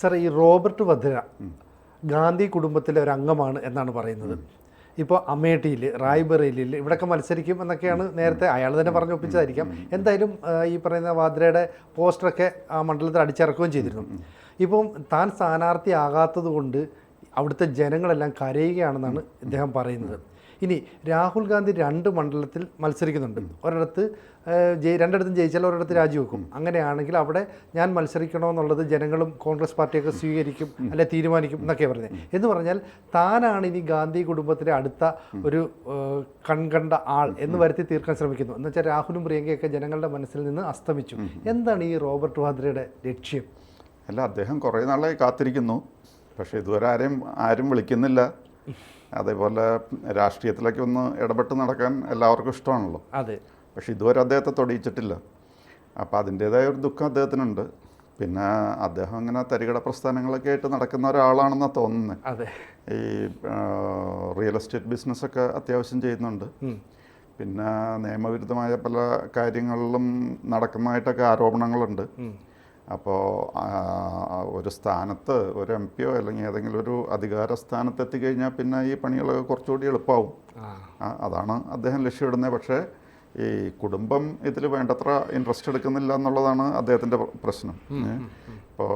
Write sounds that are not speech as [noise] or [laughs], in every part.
Sir ഈ Robert Vadra Gandhi കുടുംബത്തിലെ ഒരു അംഗമാണ് എന്നാണ് പറയുന്നത്. ഇപ്പോൾ അമേഠിയിൽ റായ്ബറേലിയിൽ ഇവിടെയൊക്കെ മത്സരിക്കും എന്നൊക്കെയാണ് നേരത്തെ അയാൾ തന്നെ പറഞ്ഞു ഒപ്പിച്ചതായിരിക്കാം. എന്തായാലും ഈ പറയുന്ന വാദ്രയുടെ പോസ്റ്ററൊക്കെ ആ മണ്ഡലത്തിൽ അടിച്ചിറക്കുകയും ചെയ്തിരുന്നു. ഇപ്പം താൻ സ്ഥാനാർത്ഥിയാകാത്തത് കൊണ്ട് അവിടുത്തെ ജനങ്ങളെല്ലാം കരയുകയാണെന്നാണ് ഇദ്ദേഹം പറയുന്നത്. ഇനി രാഹുൽ ഗാന്ധി രണ്ട് മണ്ഡലത്തിൽ മത്സരിക്കുന്നുണ്ട്. ഒരിടത്ത് ജയി രണ്ടിടത്തും ജയിച്ചാൽ ഒരിടത്ത് രാജിവെക്കും. അങ്ങനെയാണെങ്കിൽ അവിടെ ഞാൻ മത്സരിക്കണമെന്നുള്ളത് ജനങ്ങളും കോൺഗ്രസ് പാർട്ടിയൊക്കെ സ്വീകരിക്കും അല്ലെ തീരുമാനിക്കും എന്നൊക്കെ പറഞ്ഞത് എന്ന് പറഞ്ഞാൽ താനാണ് ഇനി ഗാന്ധി കുടുംബത്തിലെ അടുത്ത ഒരു കൺകണ്ട ആൾ എന്ന് വരുത്തി തീർക്കാൻ ശ്രമിക്കുന്നു. എന്ന് വെച്ചാൽ രാഹുലും പ്രിയങ്കയൊക്കെ ജനങ്ങളുടെ മനസ്സിൽ നിന്ന് അസ്തമിച്ചു. എന്താണ് ഈ റോബർട്ട് വാദ്രയുടെ ലക്ഷ്യം? അല്ല അദ്ദേഹം കുറേ നാളായി കാത്തിരിക്കുന്നു. പക്ഷേ ഇതുവരെ ആരെയും ആരും വിളിക്കുന്നില്ല. അതേപോലെ രാഷ്ട്രീയത്തിലേക്ക് ഒന്ന് ഇടപെട്ട് നടക്കാൻ എല്ലാവർക്കും ഇഷ്ടമാണല്ലോ. അതെ. പക്ഷെ ഇതുവരെ അദ്ദേഹത്തെ തൊടിയിച്ചിട്ടില്ല. അപ്പോൾ അതിന്റേതായ ഒരു ദുഃഖം അദ്ദേഹത്തിനുണ്ട്. പിന്നെ അദ്ദേഹം അങ്ങനെ തരികട പ്രസ്ഥാനങ്ങളൊക്കെ ആയിട്ട് നടക്കുന്ന ഒരാളാണെന്നാണ് തോന്നുന്നത് അതെ. ഈ റിയൽ എസ്റ്റേറ്റ് ബിസിനസ്സൊക്കെ അത്യാവശ്യം ചെയ്യുന്നുണ്ട്. പിന്നെ നിയമവിരുദ്ധമായ പല കാര്യങ്ങളിലും നടക്കുന്നതായിട്ടൊക്കെ ആരോപണങ്ങളുണ്ട്. അപ്പോൾ ഒരു സ്ഥാനത്ത് ഒരു എം പിയോ അല്ലെങ്കിൽ ഏതെങ്കിലും ഒരു അധികാര സ്ഥാനത്ത് എത്തിക്കഴിഞ്ഞാൽ പിന്നെ ഈ പണികളൊക്കെ കുറച്ചുകൂടി എളുപ്പമാവും അതാണ് അദ്ദേഹം ലക്ഷ്യമിടുന്നത്. പക്ഷേ ഈ കുടുംബം ഇതിൽ വേണ്ടത്ര ഇൻട്രസ്റ്റ് എടുക്കുന്നില്ല എന്നുള്ളതാണ് അദ്ദേഹത്തിന്റെ പ്രശ്നം. ഇപ്പോൾ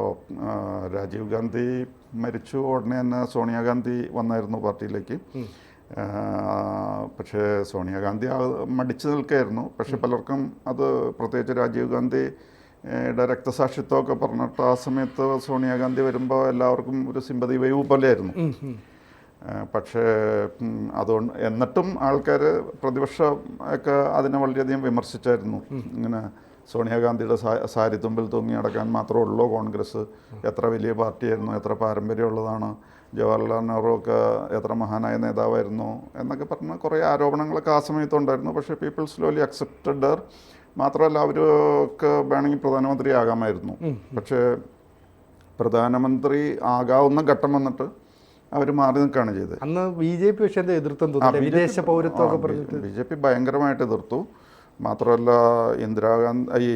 രാജീവ് ഗാന്ധി മരിച്ചു. ഉടനെ തന്നെ സോണിയാഗാന്ധി വന്നായിരുന്നു പാർട്ടിയിലേക്ക്. പക്ഷേ സോണിയാഗാന്ധി മടിച്ചു നിൽക്കുകയായിരുന്നു പക്ഷെ പലർക്കും അത് പ്രത്യേകിച്ച് രാജീവ് ഗാന്ധി രക്തസാക്ഷിത്വമൊക്കെ പറഞ്ഞിട്ട് ആ സമയത്ത് സോണിയാഗാന്ധി വരുമ്പോൾ എല്ലാവർക്കും ഒരു സിമ്പതി വേവ് പോലെയായിരുന്നു. പക്ഷേ അതുകൊണ്ട് എന്നിട്ടും ആൾക്കാർ പ്രതിപക്ഷം ഒക്കെ അതിനെ വളരെയധികം വിമർശിച്ചായിരുന്നു. ഇങ്ങനെ സോണിയാഗാന്ധിയുടെ സാ സാരിത്തുമ്പിൽ തൂങ്ങി അടക്കാൻ മാത്രമേ ഉള്ളൂ. കോൺഗ്രസ് എത്ര വലിയ പാർട്ടിയായിരുന്നു എത്ര പാരമ്പര്യമുള്ളതാണ് ജവഹർലാൽ നെഹ്റു ഒക്കെ എത്ര മഹാനായ നേതാവായിരുന്നു എന്നൊക്കെ പറഞ്ഞ് കുറേ ആരോപണങ്ങളൊക്കെ ആ സമയത്തുണ്ടായിരുന്നു. പക്ഷേ പീപ്പിൾസ് സ്ലോലി അക്സെപ്റ്റഡ് മാത്രമല്ല അവർക്ക് വേണമെങ്കിൽ പ്രധാനമന്ത്രി ആകാമായിരുന്നു പക്ഷേ പ്രധാനമന്ത്രി ആകാവുന്ന ഘട്ടം വന്നിട്ട് അവർ മാറി നിൽക്കുകയാണ് ചെയ്തത്. അന്ന് ബി ജെ പി പക്ഷേ എതിർത്തം വിദേശ പൗരത്വമൊക്കെ ബി ജെ പി ഭയങ്കരമായിട്ട് എതിർത്തു. മാത്രമല്ല ഇന്ദിരാഗാന്ധി ഈ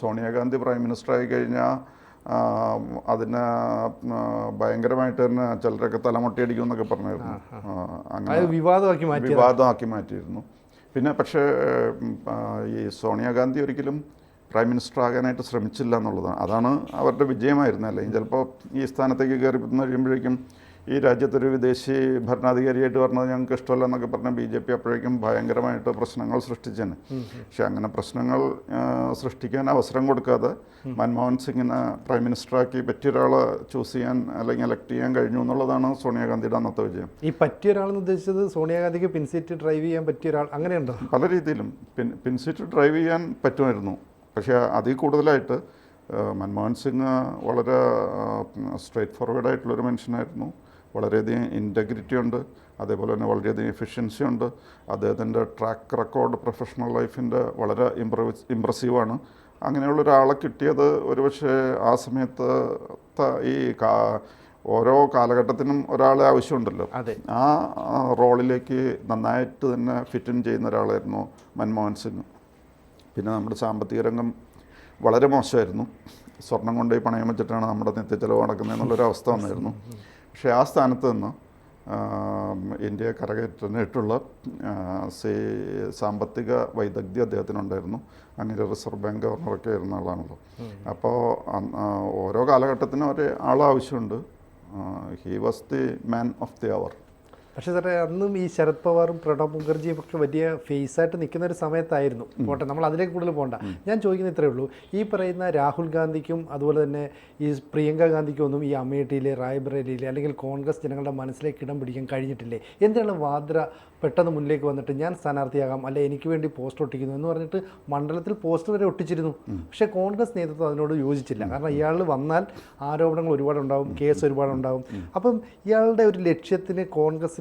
സോണിയാഗാന്ധി പ്രൈം മിനിസ്റ്റർ ആയി കഴിഞ്ഞാൽ അതിനെ ഭയങ്കരമായിട്ട് തന്നെ ചിലരൊക്കെ തലമുട്ടിയടിക്കും എന്നൊക്കെ പറഞ്ഞായിരുന്നു. അങ്ങനെ വിവാദമാക്കി മാറ്റി വിവാദമാക്കി മാറ്റിയിരുന്നു. പിന്നെ പക്ഷേ ഈ സോണിയാഗാന്ധി ഒരിക്കലും പ്രൈം മിനിസ്റ്റർ ആകാനായിട്ട് ശ്രമിച്ചില്ല എന്നുള്ളതാണ്. അതാണ് അവരുടെ വിജയമായിരുന്നല്ലേ ചിലപ്പോൾ ഈ സ്ഥാനത്തേക്ക് കയറി കഴിയുമ്പോഴേക്കും ഈ രാജ്യത്തൊരു വിദേശി ഭരണാധികാരിയായിട്ട് പറഞ്ഞത് ഞങ്ങൾക്ക് ഇഷ്ടമല്ല എന്നൊക്കെ പറഞ്ഞ ബി ജെ പി അപ്പോഴേക്കും ഭയങ്കരമായിട്ട് പ്രശ്നങ്ങൾ സൃഷ്ടിച്ചേനെ. പക്ഷെ അങ്ങനെ പ്രശ്നങ്ങൾ സൃഷ്ടിക്കാൻ അവസരം കൊടുക്കാതെ മൻമോഹൻ സിംഗിനെ പ്രൈം മിനിസ്റ്ററാക്കി പറ്റിയ ഒരാളെ ചൂസ് ചെയ്യാൻ അല്ലെങ്കിൽ എലക്ട് ചെയ്യാൻ കഴിഞ്ഞു എന്നുള്ളതാണ് സോണിയാഗാന്ധിയുടെ അന്നത്തെ വിജയം. ഈ പറ്റിയ ഒരാളെന്ന് ഉദ്ദേശിച്ചത് സോണിയാഗാന്ധിക്ക് പിൻസീറ്റ് ഡ്രൈവ് ചെയ്യാൻ പറ്റിയ ഒരാൾ അങ്ങനെയുണ്ടോ? പല രീതിയിലും. പിൻ പിൻസീറ്റ് ഡ്രൈവ് ചെയ്യാൻ പറ്റുമായിരുന്നു. പക്ഷേ അതിൽ കൂടുതലായിട്ട് മൻമോഹൻ സിംഗ് വളരെ സ്ട്രേറ്റ് ഫോർവേഡ് ആയിട്ടുള്ളൊരു മനുഷ്യനായിരുന്നു. വളരെയധികം ഇന്റഗ്രിറ്റി ഉണ്ട്. അതേപോലെ തന്നെ വളരെയധികം എഫിഷ്യൻസി ഉണ്ട്. അദ്ദേഹത്തിന്റെ ട്രാക്ക് റെക്കോർഡ് പ്രൊഫഷണൽ ലൈഫിന്റെ വളരെ ഇമ്പ്രവി ഇമ്പ്രസീവാണ് അങ്ങനെയുള്ള ഒരാളെ കിട്ടിയത് ഒരുപക്ഷെ ആ സമയത്ത് ഈ ഓരോ കാലഘട്ടത്തിനും ഒരാളെ ആവശ്യമുണ്ടല്ലോ. ആ റോളിലേക്ക് നന്നായിട്ട് തന്നെ ഫിറ്റ് ഇൻ ചെയ്യുന്ന ഒരാളായിരുന്നു മൻമോഹൻ സിംഗ്. പിന്നെ നമ്മുടെ സാമ്പത്തിക രംഗം വളരെ മോശമായിരുന്നു. സ്വർണം കൊണ്ടുപോയി പണയം വെച്ചിട്ടാണ് നമ്മുടെ നിത്യച്ചെലവ് നടക്കുന്നത് എന്നുള്ളൊരു അവസ്ഥ വന്നായിരുന്നു പക്ഷേ ആ സ്ഥാനത്ത് നിന്ന് ഇന്ത്യയെ ഇന്ത്യ കരകയറ്റാനായിട്ടുള്ള സാമ്പത്തിക വൈദഗ്ധ്യം അദ്ദേഹത്തിനുണ്ടായിരുന്നു. അങ്ങനെ റിസർവ് ബാങ്ക് ഗവർണറൊക്കെ ആയിരുന്ന ആളാണല്ലോ. അപ്പോൾ ഓരോ കാലഘട്ടത്തിനും ഒരു ആളാവശ്യമുണ്ട്. He was the man of the hour പക്ഷേ സാറേ അന്നും ഈ ശരത് പവാറും പ്രണബ് മുഖർജിയും ഒക്കെ വലിയ ഫേസ് ആയിട്ട് നിൽക്കുന്ന ഒരു സമയത്തായിരുന്നു പോട്ടെ നമ്മൾ അതിലേക്ക് കൂടുതൽ പോകണ്ട ഞാൻ ചോദിക്കുന്നത് ഇത്രയേ ഉള്ളൂ. ഈ പറയുന്ന രാഹുൽ ഗാന്ധിക്കും അതുപോലെ തന്നെ ഈ പ്രിയങ്ക ഗാന്ധിക്കും ഒന്നും ഈ അമേഠിയിലെ റായ്ബറേലിയിൽ അല്ലെങ്കിൽ കോൺഗ്രസ് ജനങ്ങളുടെ മനസ്സിലേക്ക് ഇടം പിടിക്കാൻ കഴിഞ്ഞിട്ടില്ലേ? എന്തിനാണ് വാദ്ര പെട്ടെന്ന് മുന്നിലേക്ക് വന്നിട്ട് ഞാൻ സ്ഥാനാർത്ഥിയാകാം അല്ലെ എനിക്ക് വേണ്ടി പോസ്റ്റർ ഒട്ടിക്കുന്നു എന്ന് പറഞ്ഞിട്ട് മണ്ഡലത്തിൽ പോസ്റ്റർ വരെ ഒട്ടിച്ചിരുന്നു? പക്ഷേ കോൺഗ്രസ് നേതൃത്വം അതിനോട് യോജിച്ചില്ല. കാരണം ഇയാൾ വന്നാൽ ആരോപണങ്ങൾ ഒരുപാടുണ്ടാവും കേസ് ഒരുപാടുണ്ടാവും. അപ്പം ഇയാളുടെ ഒരു ലക്ഷ്യത്തിന്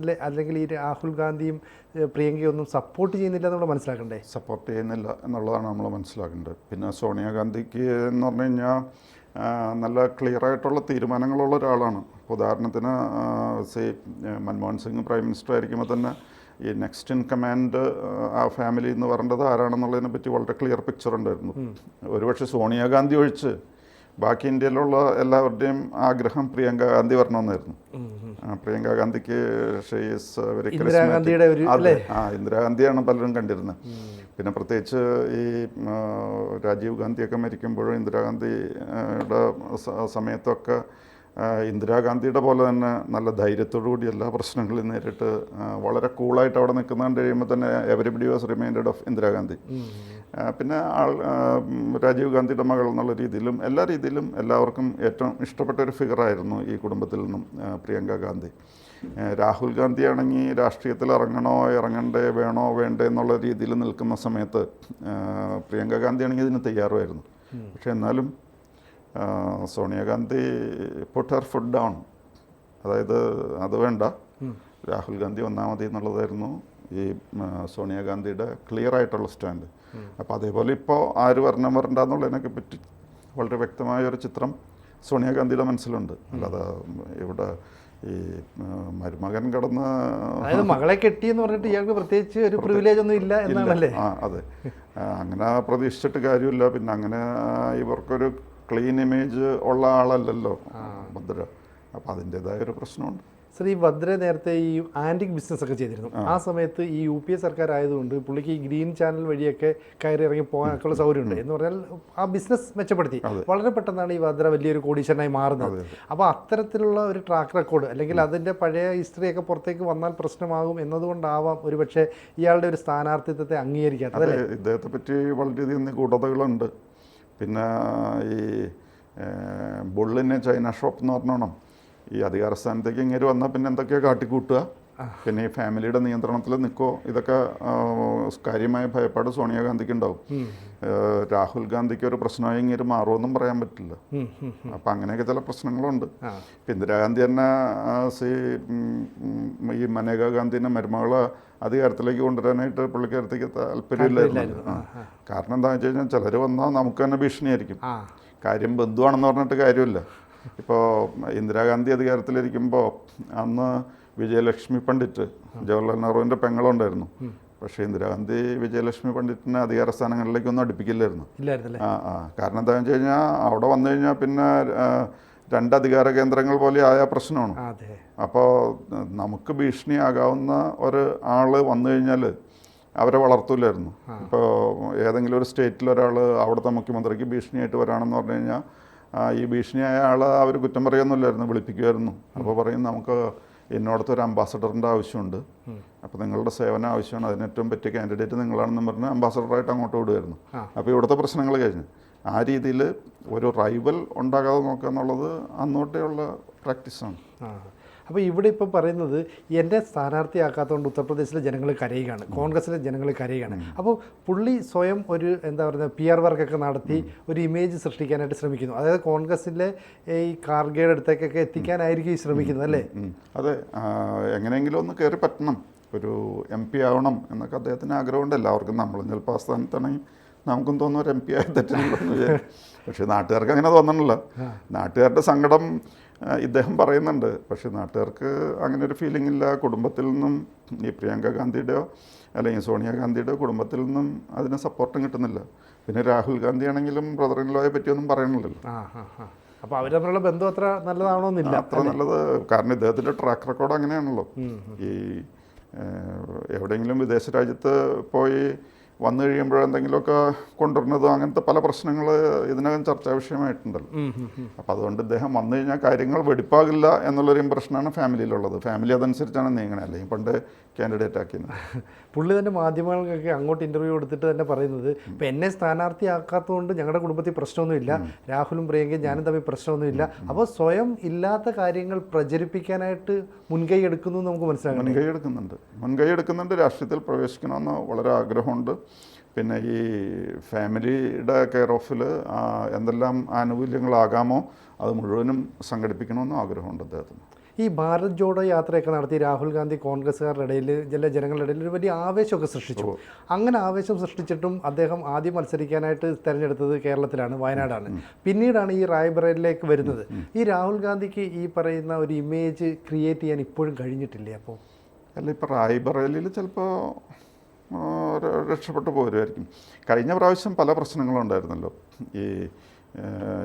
കോൺഗ്രസ്സിലെ അല്ലെങ്കിൽ ഈ രാഹുൽ ഗാന്ധിയും പ്രിയങ്കയൊന്നും പ്രിയങ്കയും ഒന്നും സപ്പോർട്ട് ചെയ്യുന്നില്ല നമ്മൾ മനസ്സിലാക്കണ്ടേ? സപ്പോർട്ട് ചെയ്യുന്നില്ല എന്നുള്ളതാണ് നമ്മൾ മനസ്സിലാക്കേണ്ടത്. പിന്നെ സോണിയാഗാന്ധിക്ക് എന്ന് പറഞ്ഞു കഴിഞ്ഞാൽ നല്ല ക്ലിയർ ആയിട്ടുള്ള തീരുമാനങ്ങളുള്ള ഒരാളാണ്. ഇപ്പോൾ ഉദാഹരണത്തിന് say Manmohan Singh prime minister ആയിരിക്കുമ്പോൾ തന്നെ ഈ നെക്സ്റ്റ് ഇൻ കമാൻഡ് ആ ഫാമിലി എന്ന് പറയേണ്ടത് ആരാണെന്നുള്ളതിനെ പറ്റി വളരെ ക്ലിയർ പിക്ചർ ഉണ്ടായിരുന്നു. ഒരുപക്ഷെ സോണിയാഗാന്ധി ഒഴിച്ച് ബാക്കി ഇന്ത്യയിലുള്ള എല്ലാവരുടെയും ആഗ്രഹം പ്രിയങ്ക ഗാന്ധി വരണമെന്നായിരുന്നു. പ്രിയങ്ക ഗാന്ധിക്ക് ഷെയ്സ് വെരി ആ ഇന്ദിരാഗാന്ധിയാണ് പലരും കണ്ടിരുന്നത്. പിന്നെ പ്രത്യേകിച്ച് ഈ രാജീവ് ഗാന്ധിയൊക്കെ മരിക്കുമ്പോഴും ഇന്ദിരാഗാന്ധിയുടെ സമയത്തൊക്കെ ഇന്ദിരാഗാന്ധിയുടെ പോലെ തന്നെ നല്ല ധൈര്യത്തോടു കൂടി എല്ലാ പ്രശ്നങ്ങളും നേരിട്ട് വളരെ കൂളായിട്ട് അവിടെ നിൽക്കുന്ന കണ്ട് കഴിയുമ്പോൾ തന്നെ everybody was reminded of Indira Gandhi പിന്നെ ആൾ രാജീവ് ഗാന്ധിയുടെ മകൾ എന്നുള്ള രീതിയിലും എല്ലാ രീതിയിലും എല്ലാവർക്കും ഏറ്റവും ഇഷ്ടപ്പെട്ട ഒരു ഫിഗറായിരുന്നു ഈ കുടുംബത്തിൽ നിന്നും പ്രിയങ്ക ഗാന്ധി. രാഹുൽ ഗാന്ധി ആണെങ്കിൽ രാഷ്ട്രീയത്തിൽ ഇറങ്ങണോ ഇറങ്ങണ്ടേ വേണോ വേണ്ടേ എന്നുള്ള രീതിയിൽ നിൽക്കുന്ന സമയത്ത് പ്രിയങ്ക ഗാന്ധി ആണെങ്കിൽ ഇതിന് തയ്യാറുമായിരുന്നു. പക്ഷെ എന്നാലും Sonia Gandhi put her foot down അതായത് അത് വേണ്ട. രാഹുൽ ഗാന്ധി ഒന്നാമതി എന്നുള്ളതായിരുന്നു ഈ സോണിയാഗാന്ധിയുടെ ക്ലിയർ ആയിട്ടുള്ള സ്റ്റാൻഡ്. അപ്പോൾ അതേപോലെ ഇപ്പോൾ ആര് വരണം വരണ്ട എന്നുള്ളതിനൊക്കെ പറ്റി വളരെ വ്യക്തമായ ഒരു ചിത്രം സോണിയാഗാന്ധിയുടെ മനസ്സിലുണ്ട്. അല്ലാതെ ഇവിടെ ഈ മരുമകൻ കടന്ന് അതായത് മകളെ കെട്ടി എന്ന് പറഞ്ഞിട്ട് ഇയാൾക്ക് പ്രത്യേകിച്ച് ഒരു പ്രിവിലേജ് ഒന്നും ഇല്ല എന്നാണല്ലേ? ആ അതെ. അങ്ങനെ പ്രതീക്ഷിച്ചിട്ട് കാര്യമില്ല. പിന്നെ അങ്ങനെ ഇവർക്കൊരു ക്ലീൻ ഇമേജ് ഉള്ള ആളല്ലല്ലോ ഭദ്ര. അപ്പം അതിന്റെതായ ഒരു പ്രശ്നമുണ്ട്. ശ്രീ ഭദ്ര നേരത്തെ ഈ ആന്റിക് ബിസിനസ് ഒക്കെ ചെയ്തിരുന്നു. ആ. സമയത്ത് ഈ യു പി എ സർക്കാർ ആയതുകൊണ്ട് പുള്ളിക്ക് ഈ ഗ്രീൻ ചാനൽ വഴിയൊക്കെ കയറി ഇറങ്ങി പോകാനൊക്കെയുള്ള സൗകര്യമുണ്ട് എന്ന് പറഞ്ഞാൽ ആ ബിസിനസ് മെച്ചപ്പെടുത്തി. വളരെ പെട്ടെന്നാണ് ഈ ഭദ്ര വലിയൊരു കോടീശ്വരനായി മാറുന്നത്. അപ്പോൾ അത്തരത്തിലുള്ള ഒരു ട്രാക്ക് റെക്കോർഡ് അല്ലെങ്കിൽ അതിന്റെ പഴയ ഹിസ്റ്ററിയൊക്കെ പുറത്തേക്ക് വന്നാൽ പ്രശ്നമാകും എന്നതുകൊണ്ടാവാം ഒരു പക്ഷേ ഇയാളുടെ ഒരു സ്ഥാനാർത്ഥിത്വത്തെ അംഗീകരിക്കാത്തത് ഇദ്ദേഹത്തെ പറ്റി വളരെയധികം നിഗൂഢതകളുണ്ട് പിന്നെ ഈ ബുള്ളിനെ ചൈന ഷോപ്പ് എന്ന് പറഞ്ഞോണം. ഈ അധികാര സ്ഥാനത്തേക്ക് ഇങ്ങനെ വന്നാൽ പിന്നെ എന്തൊക്കെയാ കാട്ടിക്കൂട്ടുക? പിന്നെ ഈ ഫാമിലിയുടെ നിയന്ത്രണത്തിൽ നിൽക്കോ ഇതൊക്കെ കാര്യമായ ഭയപ്പാട് സോണിയാഗാന്ധിക്ക് ഉണ്ടാവും രാഹുൽ ഗാന്ധിക്ക് ഒരു പ്രശ്നമായി ഇങ്ങനെ മാറുമെന്നും പറയാൻ പറ്റില്ല. അപ്പൊ അങ്ങനെയൊക്കെ ചില പ്രശ്നങ്ങളുണ്ട്. ഇന്ദിരാഗാന്ധി തന്നെ സി ഈ മനേകാ ഗാന്ധിനെ മരുമകളെ അധികാരത്തിലേക്ക് കൊണ്ടുവരാനായിട്ട് പുള്ളിക്കാരത്തേക്ക് താല്പര്യമില്ലായിരുന്നു. കാരണം എന്താണെന്ന് വെച്ച് കഴിഞ്ഞാൽ ചിലർ വന്നാൽ നമുക്ക് തന്നെ ഭീഷണിയായിരിക്കും. കാര്യം ബന്ധുവാണെന്ന് പറഞ്ഞിട്ട് കാര്യമില്ല. ഇപ്പോൾ ഇന്ദിരാഗാന്ധി അധികാരത്തിലിരിക്കുമ്പോൾ അന്ന് വിജയലക്ഷ്മി പണ്ഡിറ്റ് ജവഹർലാൽ നെഹ്റുവിന്റെ പെങ്ങളുണ്ടായിരുന്നു. പക്ഷേ ഇന്ദിരാഗാന്ധി വിജയലക്ഷ്മി പണ്ഡിറ്റിനെ അധികാര സ്ഥാനങ്ങളിലേക്കൊന്നും അടുപ്പിക്കില്ലായിരുന്നു. ആ ആ. കാരണം എന്താണെന്ന് വെച്ച് കഴിഞ്ഞാൽ അവിടെ വന്നു കഴിഞ്ഞാൽ പിന്നെ രണ്ട് അധികാര കേന്ദ്രങ്ങൾ പോലെ ആയ പ്രശ്നമാണ്. അപ്പോൾ നമുക്ക് ഭീഷണിയാകാവുന്ന ഒരു ആൾ വന്നു കഴിഞ്ഞാൽ അവരെ വളർത്തൂലായിരുന്നു. ഇപ്പോൾ ഏതെങ്കിലും ഒരു സ്റ്റേറ്റിൽ ഒരാൾ അവിടുത്തെ മുഖ്യമന്ത്രിക്ക് ഭീഷണിയായിട്ട് വരാണെന്ന് പറഞ്ഞു കഴിഞ്ഞാൽ ഈ ഭീഷണിയായ ആൾ അവർ കുറ്റം പറയുന്നില്ലായിരുന്നു വിളിപ്പിക്കുമായിരുന്നു അപ്പോൾ പറയും നമുക്ക് എന്നോടത്ത് ഒരു അംബാസഡറിന്റെ ആവശ്യമുണ്ട്. അപ്പോൾ നിങ്ങളുടെ സേവനം ആവശ്യമാണ്. അതിന് ഏറ്റവും പറ്റിയ കാൻഡിഡേറ്റ് നിങ്ങളാണെന്ന് പറഞ്ഞ് അംബാസഡറായിട്ട് അങ്ങോട്ട് വിടുമായിരുന്നു അപ്പോൾ ഇവിടുത്തെ പ്രശ്നങ്ങൾ കഴിഞ്ഞു. ആ രീതിയിൽ ഒരു റൈവൽ ഉണ്ടാകാതെ നോക്കുക എന്നുള്ളത് അന്നോട്ടേയുള്ള പ്രാക്ടീസാണ് അപ്പോൾ ഇവിടെ ഇപ്പോൾ പറയുന്നത് എന്റെ സ്ഥാനാർത്ഥിയാക്കാത്തതുകൊണ്ട് ഉത്തർപ്രദേശിലെ ജനങ്ങൾ കരയുകയാണ് കോൺഗ്രസിലെ ജനങ്ങൾ കരയുകയാണ്. അപ്പോൾ പുള്ളി സ്വയം ഒരു എന്താ പറയുക പി ആർ വർക്കൊക്കെ നടത്തി ഒരു ഇമേജ് സൃഷ്ടിക്കാനായിട്ട് ശ്രമിക്കുന്നു. അതായത് കോൺഗ്രസിലെ ഈ കാർഗയുടെ അടുത്തേക്കൊക്കെ എത്തിക്കാനായിരിക്കും ഈ ശ്രമിക്കുന്നത് അല്ലേ. അതെ. എങ്ങനെയെങ്കിലും ഒന്ന് കയറി പറ്റണം. ഒരു എം പി ആവണം എന്നൊക്കെ അദ്ദേഹത്തിന് ആഗ്രഹമുണ്ട്. എല്ലാവർക്കും നമ്മൾ ചിലപ്പോൾ ആ സ്ഥാനത്താണെങ്കിൽ നമുക്കും തോന്നുന്നു ഒരു എം പി ആയി തെറ്റില്ല. പക്ഷേ നാട്ടുകാർക്ക് അങ്ങനെ തോന്നണമല്ലോ നാട്ടുകാരുടെ സങ്കടം ഇദ്ദേഹം പറയുന്നുണ്ട്. പക്ഷേ നാട്ടുകാർക്ക് അങ്ങനെ ഒരു ഫീലിംഗ് ഇല്ല. കുടുംബത്തിൽ നിന്നും ഈ പ്രിയങ്ക ഗാന്ധിയുടെയോ അല്ലെങ്കിൽ സോണിയാഗാന്ധിയുടെയോ കുടുംബത്തിൽ നിന്നും അതിന് സപ്പോർട്ടും കിട്ടുന്നില്ല. പിന്നെ രാഹുൽ ഗാന്ധി ആണെങ്കിലും ബ്രദർ ഇൻ ലോയെ പറ്റിയൊന്നും പറയണില്ലല്ലോ അപ്പോൾ അവർ തമ്മിലുള്ള ബന്ധം അത്ര നല്ലതാണോന്നില്ല. അത്ര നല്ലത് കാരണം ഇദ്ദേഹത്തിന്റെ ട്രാക്ക് റെക്കോർഡ് അങ്ങനെയാണല്ലോ. ഈ എവിടെയെങ്കിലും വിദേശ രാജ്യത്ത് പോയി വന്നു കഴിയുമ്പോൾ കഴിയുമ്പോഴെന്തെങ്കിലുമൊക്കെ കൊണ്ടുവരുന്നത് അങ്ങനത്തെ പല പ്രശ്നങ്ങൾ ഇതിനകം ചർച്ചാ വിഷയമായിട്ടുണ്ടല്ലോ. അപ്പോൾ അതുകൊണ്ട് ഇദ്ദേഹം വന്നു കഴിഞ്ഞാൽ കാര്യങ്ങൾ വെടിപ്പാകില്ല എന്നുള്ളൊരു ഇമ്പ്രഷനാണ് ഫാമിലിയിലുള്ളത്. ഫാമിലി അതനുസരിച്ചാണ് നീങ്ങണേ. അല്ലെങ്കിൽ പണ്ട് കാൻഡിഡേറ്റ് ആക്കിയത്. [laughs] പുള്ളി തന്നെ മാധ്യമങ്ങൾക്കൊക്കെ അങ്ങോട്ട് ഇന്റർവ്യൂ എടുത്തിട്ട് തന്നെ പറയുന്നത് ഇപ്പം എന്നെ സ്ഥാനാർത്ഥിയാക്കാത്തതുകൊണ്ട് ഞങ്ങളുടെ കുടുംബത്തിൽ പ്രശ്നമൊന്നുമില്ല. രാഹുലും പ്രിയങ്കയും ഞാനും തമ്മിൽ പ്രശ്നമൊന്നുമില്ല. അപ്പോൾ സ്വയം ഇല്ലാത്ത കാര്യങ്ങൾ പ്രചരിപ്പിക്കാനായിട്ട് മുൻകൈ എടുക്കുന്നു നമുക്ക് മനസ്സിലാക്കാം മുൻകൈ എടുക്കുന്നുണ്ട്. മുൻകൈ എടുക്കുന്നുണ്ട്. രാഷ്ട്രീയത്തിൽ പ്രവേശിക്കണമെന്ന് വളരെ ആഗ്രഹമുണ്ട്. പിന്നെ ഈ ഫാമിലിയുടെ കെയർ ഓഫിൽ എന്തെല്ലാം ആനുകൂല്യങ്ങളാകാമോ അത് മുഴുവനും സംഘടിപ്പിക്കണമെന്നും ആഗ്രഹമുണ്ട് അദ്ദേഹത്തിന്. ഈ ഭാരത് ജോഡോ യാത്രയൊക്കെ നടത്തി രാഹുൽ ഗാന്ധി കോൺഗ്രസ്സുകാരുടെ ഇടയിൽ ചില ജനങ്ങളുടെ ഇടയിൽ ഒരു വലിയ ആവേശമൊക്കെ സൃഷ്ടിച്ചു. അങ്ങനെ ആവേശം സൃഷ്ടിച്ചിട്ടും അദ്ദേഹം ആദ്യം മത്സരിക്കാനായിട്ട് തിരഞ്ഞെടുത്തത് കേരളത്തിലാണ് വയനാടാണ്. പിന്നീടാണ് ഈ റായ്ബറയിലേക്ക് വരുന്നത്. ഈ രാഹുൽ ഗാന്ധിക്ക് ഈ പറയുന്ന ഒരു ഇമേജ് ക്രിയേറ്റ് ചെയ്യാൻ ഇപ്പോഴും കഴിഞ്ഞിട്ടില്ലേ അപ്പോൾ? അല്ല ഇപ്പോൾ റായ്ബറേലിയിൽ ചിലപ്പോൾ രക്ഷപ്പെട്ടു പോരുമായിരിക്കും. കഴിഞ്ഞ പ്രാവശ്യം പല പ്രശ്നങ്ങളുണ്ടായിരുന്നല്ലോ ഈ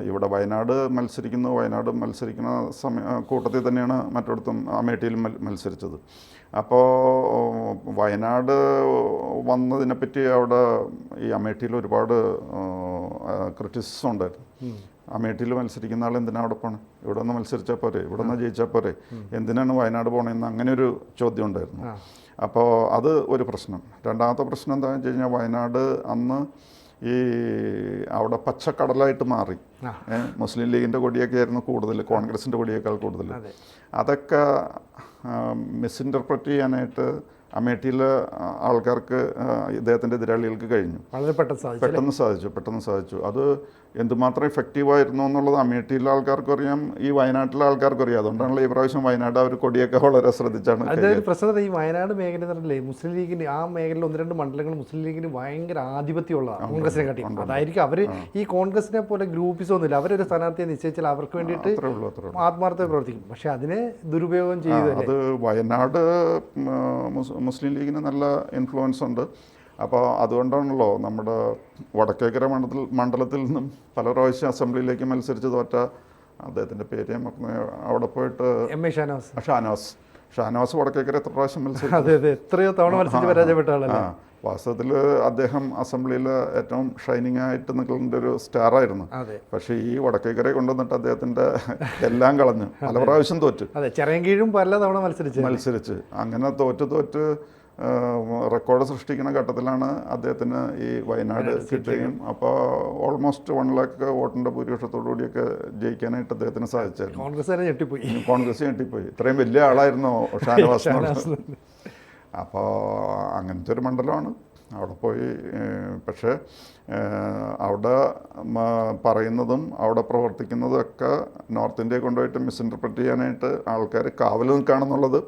ഇവിടെ വയനാട് മത്സരിക്കുന്നു വയനാട് മത്സരിക്കുന്ന സമയ കൂട്ടത്തിൽ തന്നെയാണ് മറ്റിടത്തും അമേഠിയിലും മത്സരിച്ചത്. അപ്പോൾ വയനാട് വന്നതിനെപ്പറ്റി അവിടെ ഈ അമേഠിയിൽ ഒരുപാട് ക്രിറ്റിസിസം ഉണ്ടായിരുന്നു. അമേഠിയിൽ മത്സരിക്കുന്ന ആൾ എന്തിനാ അവിടെ പോണേ? ഇവിടെ നിന്ന് മത്സരിച്ചാൽ പോരെ? ഇവിടെ നിന്ന് ജയിച്ചാൽ പോരെ? എന്തിനാണ് വയനാട് പോണേന്ന് അങ്ങനെ ഒരു ചോദ്യം ഉണ്ടായിരുന്നു. അപ്പോൾ അത് ഒരു പ്രശ്നം. രണ്ടാമത്തെ പ്രശ്നം എന്താണെന്ന് വെച്ച് കഴിഞ്ഞാൽ വയനാട് അന്ന് ഈ അവിടെ പച്ചക്കടലായിട്ട് മാറി. മുസ്ലിം ലീഗിന്റെ കൊടിയൊക്കെ ആയിരുന്നു കൂടുതൽ കോൺഗ്രസിന്റെ കൊടിയേക്കാൾ കൂടുതൽ. അതൊക്കെ മിസ്ഇന്റർപ്രറ്റ് ചെയ്യാനായിട്ട് അമേഠിയിലെ ആൾക്കാർക്ക് ഇദ്ദേഹത്തിന്റെ എതിരാളികൾക്ക് കഴിഞ്ഞു. വളരെ പെട്ടെന്ന് സാധിച്ചു പെട്ടെന്ന് സാധിച്ചു പെട്ടെന്ന് സാധിച്ചു. അത് എന്തുമാത്രം ഇഫക്റ്റീവ് ആയിരുന്നു എന്നുള്ളത് അമേഠിയിലെ ആൾക്കാർക്കും അറിയാം ഈ വയനാട്ടിലെ ആൾക്കാർക്കും അറിയാം അതുകൊണ്ടാണല്ലോ ഈ പ്രാവശ്യം വയനാട് അവർ കൊടിയൊക്കെ വളരെ ശ്രദ്ധിച്ചാണ് അതായത് പ്രശ്നം ഈ വയനാട് മേഖല എന്ന് പറഞ്ഞില്ലേ മുസ്ലിം ലീഗിന് ആ മേഖലയിൽ ഒന്ന് രണ്ട് മണ്ഡലങ്ങൾ മുസ്ലിം ലീഗിന് ഭയങ്കര ആധിപത്യമുള്ളതാണ് കോൺഗ്രസിനെ കാട്ടി അതായിരിക്കും അവർ ഈ കോൺഗ്രസിനെ പോലെ ഗ്രൂപ്പിസ് ഒന്നുമില്ല. അവരൊരു സ്ഥാനാർത്ഥിയെ നിശ്ചയിച്ചാൽ അവർക്ക് വേണ്ടിയിട്ട് ആത്മാർത്ഥത പ്രവർത്തിക്കും. പക്ഷെ അതിനെ ദുരുപയോഗം ചെയ്തു അത് വയനാട് മുസ്ലിം ലീഗിന് നല്ല ഇൻഫ്ലുവൻസ് ഉണ്ട്. അപ്പോൾ അതുകൊണ്ടാണല്ലോ നമ്മുടെ വടക്കേക്കര മണ്ഡലത്തിൽ മണ്ഡലത്തിൽ നിന്നും പല പ്രാവശ്യം അസംബ്ലിയിലേക്ക് മത്സരിച്ച് തോറ്റ അദ്ദേഹത്തിന്റെ പേര് മറന്നു അവിടെ പോയിട്ട് എം എ ഷാനവാസ് വടക്കേക്കര എത്ര പ്രാവശ്യം മത്സരിച്ചു? അതെ അതെ. എത്രയോ തവണ മത്സരിച്ച് പരാജയപ്പെട്ട വാസ്തവത്തിൽ അദ്ദേഹം അസംബ്ലിയിൽ ഏറ്റവും ഷൈനിങ് ആയിട്ട് നിൽക്കേണ്ട ഒരു സ്റ്റാറായിരുന്നു പക്ഷെ ഈ വടക്കേക്കരയെ കൊണ്ടുവന്നിട്ട് അദ്ദേഹത്തിന്റെ എല്ലാം കളഞ്ഞു പല [laughs] പ്രാവശ്യം തോറ്റു. അതെ പല തവണ മത്സരിച്ച്. മത്സരിച്ച്. അങ്ങനെ തോറ്റ് തോറ്റ് റെക്കോർഡ് സൃഷ്ടിക്കുന്ന ഘട്ടത്തിലാണ് അദ്ദേഹത്തിന് ഈ വയനാട് കിട്ടുകയും അപ്പോൾ ഓൾമോസ്റ്റ് വൺ ലാക്ക് വോട്ടിന്റെ ഭൂരിപക്ഷത്തോടു കൂടിയൊക്കെ ജയിക്കാനായിട്ട് അദ്ദേഹത്തിന് സാധിച്ചായിരുന്നു. കോൺഗ്രസ് ഞെട്ടിപ്പോയി. കോൺഗ്രസ് ഞെട്ടിപ്പോയി. ഇത്രയും വലിയ ആളായിരുന്നു ഷാനവാസ് അപ്പോൾ അങ്ങനത്തെ ഒരു മണ്ഡലമാണ്. അവിടെ പോയി പക്ഷേ അവിടെ പറയുന്നതും അവിടെ പ്രവർത്തിക്കുന്നതും ഒക്കെ നോർത്ത് ഇന്ത്യയെ കൊണ്ടുപോയിട്ട് മിസ്ഇന്റർപ്രറ്റ് ചെയ്യാനായിട്ട് ആൾക്കാർ കാവൽ നിൽക്കുകയാണെന്നുള്ളത്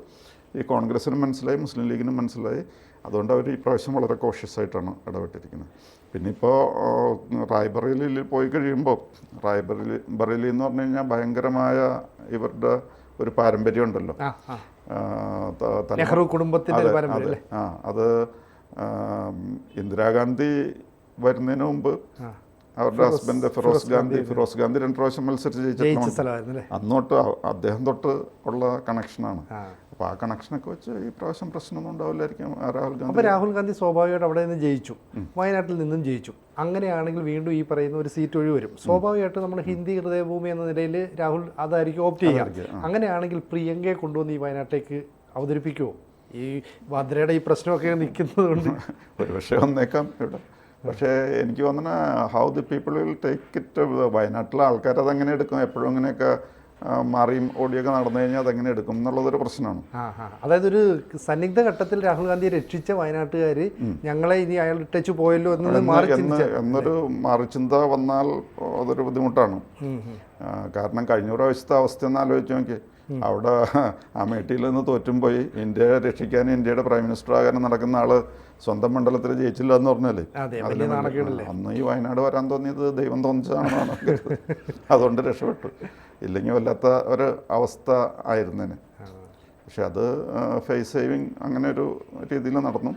ഈ കോൺഗ്രസിനും മനസ്സിലായി മുസ്ലിം ലീഗിനും മനസ്സിലായി. അതുകൊണ്ട് അവർ ഈ പ്രാവശ്യം വളരെ കോഷ്യസ് ആയിട്ടാണ് ഇടപെട്ടിരിക്കുന്നത്. പിന്നെ ഇപ്പോൾ റായ്ബറേലിയിൽ പോയി കഴിയുമ്പോൾ റായ്ബറേലി ബറേലി എന്ന് പറഞ്ഞു കഴിഞ്ഞാൽ ഭയങ്കരമായ ഇവരുടെ ഒരു പാരമ്പര്യം ഉണ്ടല്ലോ. കുടുംബത്തിന്റെ നെഹ്റു അതെ, ആ അത് ഇന്ദിരാഗാന്ധി വരുന്നതിന് മുമ്പ് അവരുടെ ഹസ്ബൻഡ് ഫിറോസ് ഗാന്ധി ഫിറോസ് ഗാന്ധി രണ്ട് പ്രാവശ്യം മത്സരിച്ച് ജയിച്ച ജയിച്ചിട്ടുണ്ട് സ്ഥലമായിരുന്നു അല്ലേ അന്ന് തൊട്ട് അ- അദ്ദേഹം തൊട്ട് ഉള്ള കണക്ഷനാണ് അപ്പോൾ ആ കണക്ഷനൊക്കെ വെച്ച് ഈ പ്രാവശ്യം പ്രശ്നമൊന്നും ഉണ്ടാവില്ലായിരിക്കും രാഹുൽ ഗാന്ധി. അപ്പോൾ രാഹുൽ ഗാന്ധി സ്വാഭാവികമായിട്ട് അവിടെ നിന്ന് ജയിച്ചു. വയനാട്ടിൽ നിന്നും ജയിച്ചു. അങ്ങനെയാണെങ്കിൽ വീണ്ടും ഈ പറയുന്ന ഒരു സീറ്റ് ഒഴി വരും. സ്വാഭാവികമായിട്ട് നമ്മൾ ഹിന്ദി ഹൃദയഭൂമി എന്ന നിലയിൽ രാഹുൽ അതായിരിക്കും ഓപ്റ്റ് ചെയ്യുക. അങ്ങനെയാണെങ്കിൽ പ്രിയങ്കയെ കൊണ്ടുവന്ന് ഈ വയനാട്ടിലേക്ക് അവതരിപ്പിക്കുമോ ഈ ഭദ്രയുടെ ഈ പ്രശ്നമൊക്കെ നിൽക്കുന്നത് കൊണ്ട് [laughs] ഒരു പക്ഷേ വന്നേക്കാം ഇവിടെ. പക്ഷേ എനിക്ക് തോന്നുന്ന how the people will take it വയനാട്ടിലെ ആൾക്കാർ അതങ്ങനെ എടുക്കും? എപ്പോഴും അങ്ങനെയൊക്കെ മാറിയും ഓടിയൊക്കെ നടന്നു കഴിഞ്ഞാൽ അതെങ്ങനെ എടുക്കും എന്നുള്ളതൊരു പ്രശ്നമാണ്. അതായത് ഒരു സന്നിഗ്ധ ഘട്ടത്തിൽ രാഹുൽ ഗാന്ധി രക്ഷിച്ച വയനാട്ടുകാർ ഞങ്ങളെ ഇനി അയാൾ ഇട്ടച്ചു പോയല്ലോ എന്നൊരു എന്ന് എന്നൊരു മറിച്ചിന്ത വന്നാൽ അതൊരു ബുദ്ധിമുട്ടാണ്. കാരണം കഴിഞ്ഞ പ്രാവശ്യത്തെ അവസ്ഥ ഒന്ന് ആലോചിച്ച് നോക്കി അവിടെ അമേഠിയിൽ നിന്ന് തോറ്റും പോയി. ഇന്ത്യയെ രക്ഷിക്കാൻ ഇന്ത്യയുടെ പ്രൈം മിനിസ്റ്റർ ആകാനും നടക്കുന്ന ആൾ സ്വന്തം മണ്ഡലത്തിൽ ജയിച്ചില്ല എന്ന് പറഞ്ഞല്ലേ? അന്ന് ഈ വയനാട് വരാൻ തോന്നിയത് ദൈവം തോന്നിച്ചതാണെന്നാണ് [laughs] അതുകൊണ്ട് രക്ഷപ്പെട്ടു. ഇല്ലെങ്കിൽ വല്ലാത്ത ഒരു അവസ്ഥ ആയിരുന്നേനെ പക്ഷെ അത് ഫേസ് സേവിങ് അങ്ങനെ ഒരു രീതിയിൽ നടന്നു.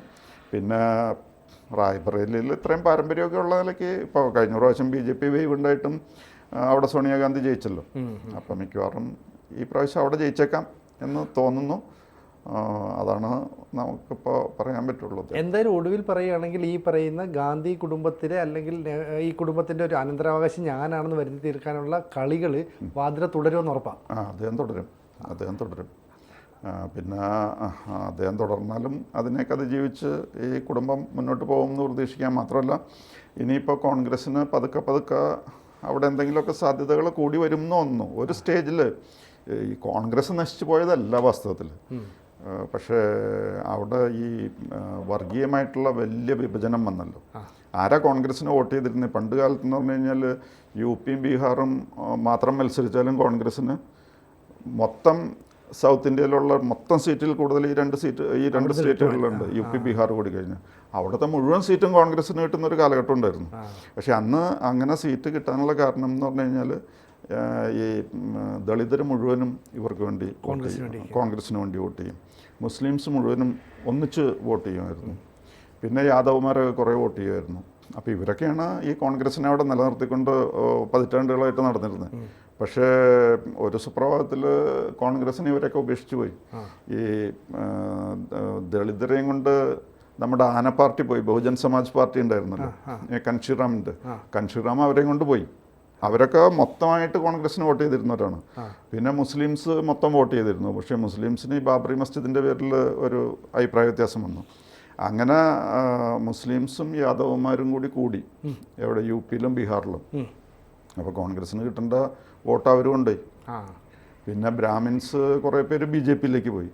പിന്നെ റായ്ബറേലിയിൽ ഇത്രയും പാരമ്പര്യമൊക്കെ ഉള്ള നിലയ്ക്ക് ഇപ്പോൾ കഴിഞ്ഞ പ്രാവശ്യം ബി ജെ പി വേവ് ഉണ്ടായിട്ടും അവിടെ സോണിയാഗാന്ധി ജയിച്ചല്ലോ. അപ്പം മിക്കവാറും ഈ പ്രാവശ്യം അവിടെ ജയിച്ചേക്കാം എന്ന് തോന്നുന്നു. അതാണ് നമുക്കിപ്പോൾ പറയാൻ പറ്റുള്ളത്. എന്തായാലും ഒടുവിൽ പറയുകയാണെങ്കിൽ ഈ പറയുന്ന ഗാന്ധി കുടുംബത്തിലെ അല്ലെങ്കിൽ ഈ കുടുംബത്തിന്റെ ഒരു അനന്തരാവകാശം ഞാനാണെന്ന് വരുത്തി തീർക്കാനുള്ള കളികൾ വാദ്ര തുടരുമെന്ന് ഉറപ്പാണ് ആ അദ്ദേഹം തുടരും. അദ്ദേഹം തുടരും. പിന്നെ അദ്ദേഹം തുടർന്നാലും അതിനേക്കത് അതിജീവിച്ച് ഈ കുടുംബം മുന്നോട്ട് പോകുമെന്ന് പ്രതീക്ഷിക്കാൻ മാത്രമല്ല ഇനിയിപ്പോൾ കോൺഗ്രസ്സിന് പതുക്കെ പതുക്കെ അവിടെ എന്തെങ്കിലുമൊക്കെ സാധ്യതകൾ കൂടി വരും എന്ന് തോന്നുന്നു. ഒരു സ്റ്റേജിൽ ഈ കോൺഗ്രസ് നശിച്ചു പോയതല്ല വാസ്തവത്തിൽ. പക്ഷേ അവിടെ ഈ വർഗീയമായിട്ടുള്ള വലിയ വിഭജനം വന്നല്ലോ. ആരാ കോൺഗ്രസ്സിന് വോട്ട് ചെയ്തിരുന്നത് പണ്ട് കാലത്ത് എന്ന് പറഞ്ഞു കഴിഞ്ഞാൽ യു പിയും ബീഹാറും മാത്രം മത്സരിച്ചാലും കോൺഗ്രസ്സിന് മൊത്തം സൗത്ത് ഇന്ത്യയിലുള്ള മൊത്തം സീറ്റിൽ കൂടുതൽ ഈ രണ്ട് സീറ്റ് ഈ രണ്ട് സ്റ്റേറ്റുകളിലുണ്ട്. യു പി ബീഹാർ കൂടി കഴിഞ്ഞ്. അവിടുത്തെ മുഴുവൻ സീറ്റും കോൺഗ്രസ്സിന് കിട്ടുന്ന ഒരു കാലഘട്ടം ഉണ്ടായിരുന്നു. പക്ഷെ അന്ന് അങ്ങനെ സീറ്റ് കിട്ടാനുള്ള കാരണം എന്ന് പറഞ്ഞു കഴിഞ്ഞാൽ ഈ ദളിതർ മുഴുവനും ഇവർക്ക് വേണ്ടി കോൺഗ്രസിന് വേണ്ടി. വോട്ട് ചെയ്യും. മുസ്ലിംസ് മുഴുവനും ഒന്നിച്ച് വോട്ട് ചെയ്യുമായിരുന്നു. പിന്നെ യാദവന്മാരൊക്കെ കുറേ വോട്ട് ചെയ്യുമായിരുന്നു. അപ്പോൾ ഇവരൊക്കെയാണ് ഈ കോൺഗ്രസിനെ അവിടെ നിലനിർത്തിക്കൊണ്ട് പതിറ്റാണ്ടുകളായിട്ട് നടന്നിരുന്നത്. പക്ഷേ ഒരു സുപ്രഭാതത്തിൽ കോൺഗ്രസിനെ ഇവരൊക്കെ ഉപേക്ഷിച്ച് പോയി. ഈ ദളിതരെയും കൊണ്ട് നമ്മുടെ ആന പാർട്ടി പോയി ബഹുജൻ സമാജ് പാർട്ടി ഉണ്ടായിരുന്നല്ലോ. കൻഷിറാമിന്റെ കൻഷിറാം അവരെയും കൊണ്ട് പോയി. അവരൊക്കെ മൊത്തമായിട്ട് കോൺഗ്രസിന് വോട്ട് ചെയ്തിരുന്നവരാണ്. പിന്നെ മുസ്ലിംസ് മൊത്തം വോട്ട് ചെയ്തിരുന്നു. പക്ഷേ മുസ്ലിംസിന് ഈ ബാബറി മസ്ജിദിന്റെ പേരിൽ ഒരു അഭിപ്രായ വ്യത്യാസം വന്നു. അങ്ങനെ മുസ്ലിംസും യാദവന്മാരും കൂടി കൂടി എവിടെ യു പിയിലും ബീഹാറിലും. അപ്പോൾ കോൺഗ്രസ്സിന് കിട്ടേണ്ട വോട്ട് അവരും ഉണ്ട് പിന്നെ ബ്രാഹ്മിൻസ് കുറേ പേര് ബി ജെ പിയിലേക്ക് പോയി.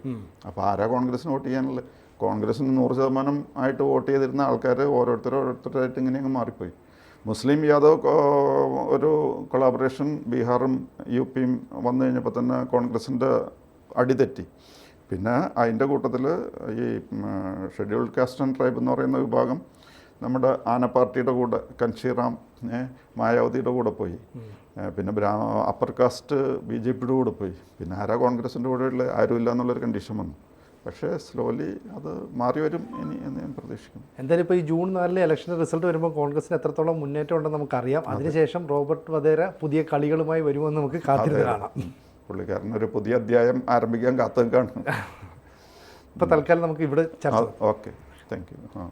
അപ്പോൾ ആരാ കോൺഗ്രസിന് വോട്ട് ചെയ്യാനുള്ളത്? കോൺഗ്രസ്സിന് നൂറ് ശതമാനം ആയിട്ട് വോട്ട് ചെയ്തിരുന്ന ആൾക്കാർ ഓരോരുത്തർ ഓരോരുത്തരായിട്ട് ഇങ്ങനെ അങ്ങ് മാറിപ്പോയി. മുസ്ലിം യാദവ് ഒരു കൊളാബറേഷൻ ബീഹാറും യു പിയും വന്നു കഴിഞ്ഞപ്പോൾ തന്നെ കോൺഗ്രസിന്റെ അടിതെറ്റി. പിന്നെ അതിന്റെ കൂട്ടത്തിൽ ഈ ഷെഡ്യൂൾഡ് കാസ്റ്റ് ആൻഡ് ട്രൈബ് എന്ന് പറയുന്ന വിഭാഗം നമ്മുടെ ആന പാർട്ടിയുടെ കൂടെ കൻഷീറാം മായാവതിയുടെ കൂടെ പോയി. പിന്നെ ബ്രാ അപ്പർ കാസ്റ്റ് ബി ജെ പിയുടെ കൂടെ പോയി. പിന്നെ ആരാ കോൺഗ്രസിന്റെ കൂടെ ഉള്ള ആരുമില്ല എന്നുള്ളൊരു കണ്ടീഷൻ വന്നു. പക്ഷേ സ്ലോലി അത് മാറി വരും ഇനി എന്ന് ഞാൻ പ്രതീക്ഷിക്കുന്നു. എന്തായാലും ഇപ്പോൾ ഈ ജൂൺ നാലിലെ ഇലക്ഷൻ റിസൾട്ട് വരുമ്പോൾ കോൺഗ്രസിന് എത്രത്തോളം മുന്നേറ്റം ഉണ്ടെന്ന് നമുക്കറിയാം. അതിനുശേഷം റോബർട്ട് വധേര പുതിയ കളികളുമായി വരുമെന്ന് നമുക്ക് കാത്തിരുന്ന് കാണാം. പുള്ളിക്കാരൻ ഒരു പുതിയ അധ്യായം ആരംഭിക്കാൻ കാത്തു നിൽക്കുകയാണ് ഇപ്പോൾ തൽക്കാലം നമുക്ക് ഇവിടെ ചർച്ച ഓക്കെ. താങ്ക് യു ആ.